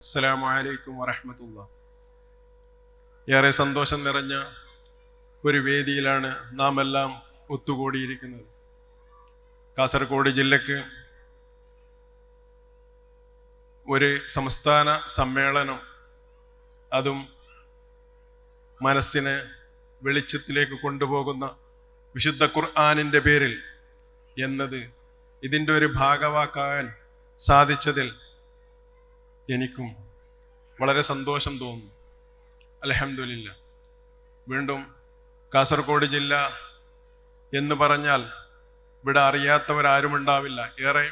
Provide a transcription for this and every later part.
അസ്സലാമു അലൈക്കും വറഹമത്തുള്ള. ഏറെ സന്തോഷം നിറഞ്ഞ ഒരു വേദിയിലാണ് നാം എല്ലാം ഒത്തുകൂടിയിരിക്കുന്നത്. കാസർഗോഡ് ജില്ലക്ക് ഒരു സംസ്ഥാന സമ്മേളനം അതും മനസ്സിനെ വെളിച്ചത്തിലേക്ക് കൊണ്ടുപോകുന്ന വിശുദ്ധ ഖുർആാനിന്റെ പേരിൽ എന്നത് ഇതിന്റെ ഒരു ഭാഗവാക്കാൻ സാധിച്ചതിൽ എനിക്കും വളരെ സന്തോഷം തോന്നുന്നു. അലഹമില്ല വീണ്ടും കാസർഗോഡ് ജില്ല എന്ന് പറഞ്ഞാൽ ഇവിടെ അറിയാത്തവരാരും ഉണ്ടാവില്ല ഏറെ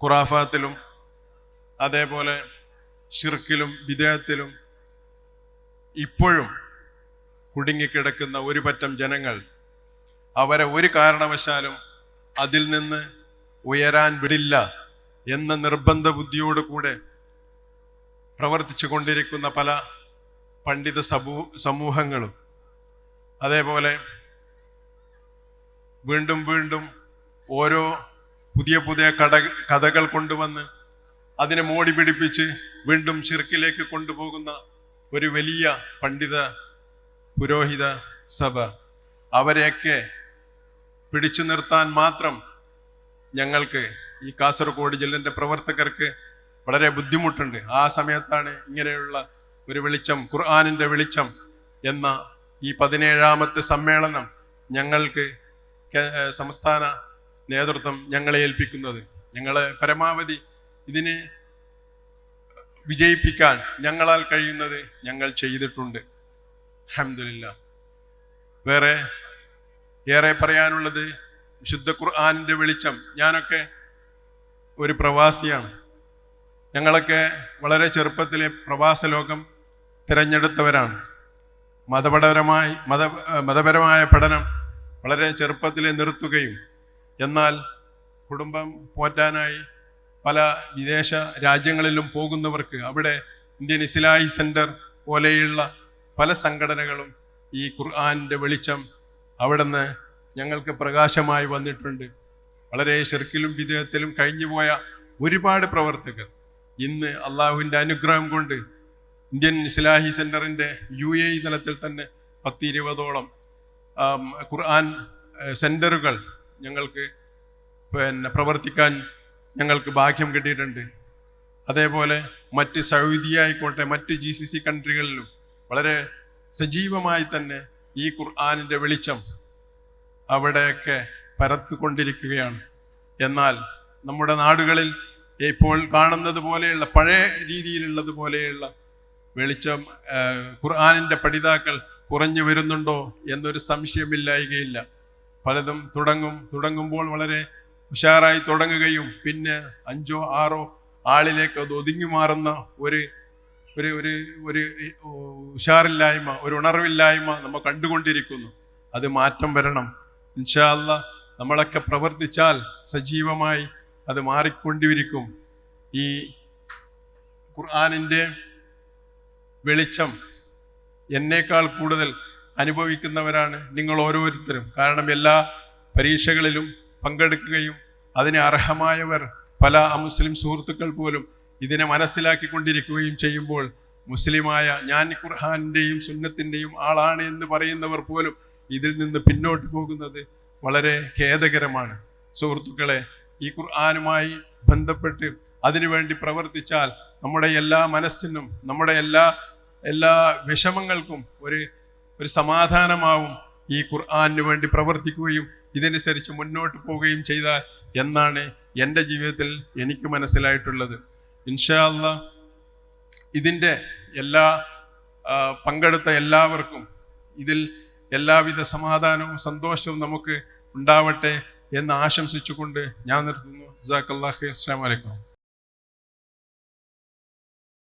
ഖുറാഫാത്തിലും അതേപോലെ ഷിർക്കിലും വിദേഹത്തിലും ഇപ്പോഴും കുടുങ്ങിക്കിടക്കുന്ന ഒരു പറ്റം ജനങ്ങൾ അവരെ ഒരു കാരണവശാലും അതിൽ നിന്ന് ഉയരാൻ വിടില്ല. എന്ന നിർബന്ധ ബുദ്ധിയോട് കൂടെ പ്രവർത്തിച്ചു കൊണ്ടിരിക്കുന്ന പല പണ്ഡിത സമൂ സമൂഹങ്ങളും അതേപോലെ വീണ്ടും വീണ്ടും ഓരോ പുതിയ പുതിയ കട കഥകൾ കൊണ്ടുവന്ന് അതിനെ മോടി പിടിപ്പിച്ച് വീണ്ടും ചിർക്കിലേക്ക് കൊണ്ടുപോകുന്ന ഒരു വലിയ പണ്ഡിത പുരോഹിത സഭ. അവരെയൊക്കെ പിടിച്ചു നിർത്താൻ മാത്രം ഞങ്ങൾക്ക് ഈ കാസർഗോഡ് ജില്ലന്റെ പ്രവർത്തകർക്ക് വളരെ ബുദ്ധിമുട്ടുണ്ട്. ആ സമയത്താണ് ഇങ്ങനെയുള്ള ഒരു വെളിച്ചം ഖുർആാനിന്റെ വെളിച്ചം എന്ന ഈ പതിനേഴാമത്തെ സമ്മേളനം ഞങ്ങൾക്ക് സംസ്ഥാന നേതൃത്വം ഞങ്ങളെ ഏൽപ്പിക്കുന്നത്. ഞങ്ങളെ പരമാവധി ഇതിനെ വിജയിപ്പിക്കാൻ ഞങ്ങളാൽ കഴിയുന്നത് ഞങ്ങൾ ചെയ്തിട്ടുണ്ട്. അഹമ്മദില്ല വേറെ ഏറെ പറയാനുള്ളത് വിശുദ്ധ ഖുർആാനിന്റെ വെളിച്ചം. ഞാനൊക്കെ ഒരു പ്രവാസിയാണ്. ഞങ്ങളൊക്കെ വളരെ ചെറുപ്പത്തിലെ പ്രവാസ ലോകം തിരഞ്ഞെടുത്തവരാണ്. മതപരമായി മത മതപരമായ പഠനം വളരെ ചെറുപ്പത്തിലെ നിർത്തുകയും എന്നാൽ കുടുംബം പോറ്റാനായി പല വിദേശ രാജ്യങ്ങളിലും പോകുന്നവർക്ക് അവിടെ ഇന്ത്യൻ ഇസ്ലായി സെന്റർ പോലെയുള്ള പല സംഘടനകളും ഈ ഖുർആാനിന്റെ വെളിച്ചം അവിടുന്ന് ഞങ്ങൾക്ക് പ്രകാശമായി വന്നിട്ടുണ്ട്. വളരെ ഷിർക്കിലും വിദേഹത്തിലും കഴിഞ്ഞുപോയ ഒരുപാട് പ്രവർത്തകർ. ഇന്ന് അള്ളാഹുവിന്റെ അനുഗ്രഹം കൊണ്ട് ഇന്ത്യൻ ഇസ്ലാഹി സെന്ററിന്റെ യു എ തലത്തിൽ തന്നെ പത്തിരുപതോളം ഖുർആൻ സെന്ററുകൾ ഞങ്ങൾക്ക് പിന്നെ പ്രവർത്തിക്കാൻ ഞങ്ങൾക്ക് ഭാഗ്യം കിട്ടിയിട്ടുണ്ട്. അതേപോലെ മറ്റ് സൗദി ആയിക്കോട്ടെ മറ്റ് ജി സി സി കൺട്രികളിലും വളരെ സജീവമായി തന്നെ ഈ ഖുർആാനിന്റെ വെളിച്ചം അവിടെയൊക്കെ പരത്തുകൊണ്ടിരിക്കുകയാണ് എന്നാൽ നമ്മുടെ നാടുകളിൽ ഇപ്പോൾ കാണുന്നത് പോലെയുള്ള പഴയ രീതിയിലുള്ളത് പോലെയുള്ള വെളിച്ചം ഖുർആാനിന്റെ പഠിതാക്കൾ കുറഞ്ഞു വരുന്നുണ്ടോ എന്നൊരു സംശയമില്ലായികയില്ല. പലതും തുടങ്ങും തുടങ്ങുമ്പോൾ വളരെ ഉഷാറായി തുടങ്ങുകയും പിന്നെ അഞ്ചോ ആറോ ആളിലേക്ക് അത് ഒതുങ്ങി മാറുന്ന ഒരു ഒരു ഒരു ഒരു ഉഷാറില്ലായ്മ ഒരു ഉണർവില്ലായ്മ നമ്മൾ കണ്ടുകൊണ്ടിരിക്കുന്നു. അത് മാറ്റം വരണം. ഇൻഷാല്ല നമ്മളൊക്കെ പ്രവർത്തിച്ചാൽ സജീവമായി അത് മാറിക്കൊണ്ടിരിക്കും. ഈ ഖുർആാനിന്റെ വെളിച്ചം എന്നേക്കാൾ കൂടുതൽ അനുഭവിക്കുന്നവരാണ് നിങ്ങൾ ഓരോരുത്തരും. കാരണം എല്ലാ പരീക്ഷകളിലും പങ്കെടുക്കുകയും അതിന് അർഹമായവർ പല അമുസ്ലിം സുഹൃത്തുക്കൾ പോലും ഇതിനെ മനസ്സിലാക്കിക്കൊണ്ടിരിക്കുകയും ചെയ്യുമ്പോൾ മുസ്ലിമായ ഞാൻ ഖുർഹാന്റെയും സുന്നത്തിന്റെയും ആളാണ് എന്ന് പറയുന്നവർ പോലും ഇതിൽ നിന്ന് പിന്നോട്ട് പോകുന്നത് വളരെ ഖേദകരമാണ്. സുഹൃത്തുക്കളെ ഈ ഖുർആാനുമായി ബന്ധപ്പെട്ട് അതിനുവേണ്ടി പ്രവർത്തിച്ചാൽ നമ്മുടെ എല്ലാ മനസ്സിനും നമ്മുടെ എല്ലാ എല്ലാ വിഷമങ്ങൾക്കും ഒരു ഒരു സമാധാനമാവും ഈ ഖുർആാനിന് വേണ്ടി പ്രവർത്തിക്കുകയും ഇതനുസരിച്ച് മുന്നോട്ട് പോവുകയും ചെയ്താൽ എന്നാണ് എന്റെ ജീവിതത്തിൽ എനിക്ക് മനസ്സിലായിട്ടുള്ളത്. ഇൻഷാല്ല ഇതിന്റെ എല്ലാ പങ്കെടുത്ത എല്ലാവർക്കും ഇതിൽ എല്ലാവിധ സമാധാനവും സന്തോഷവും നമുക്ക് ഉണ്ടാവട്ടെ എന്ന് ആശംസിച്ചുകൊണ്ട് ഞാൻ നിർത്തുന്നു. ജാക്കല്ലാഹി അസ്സാം വലൈക്കും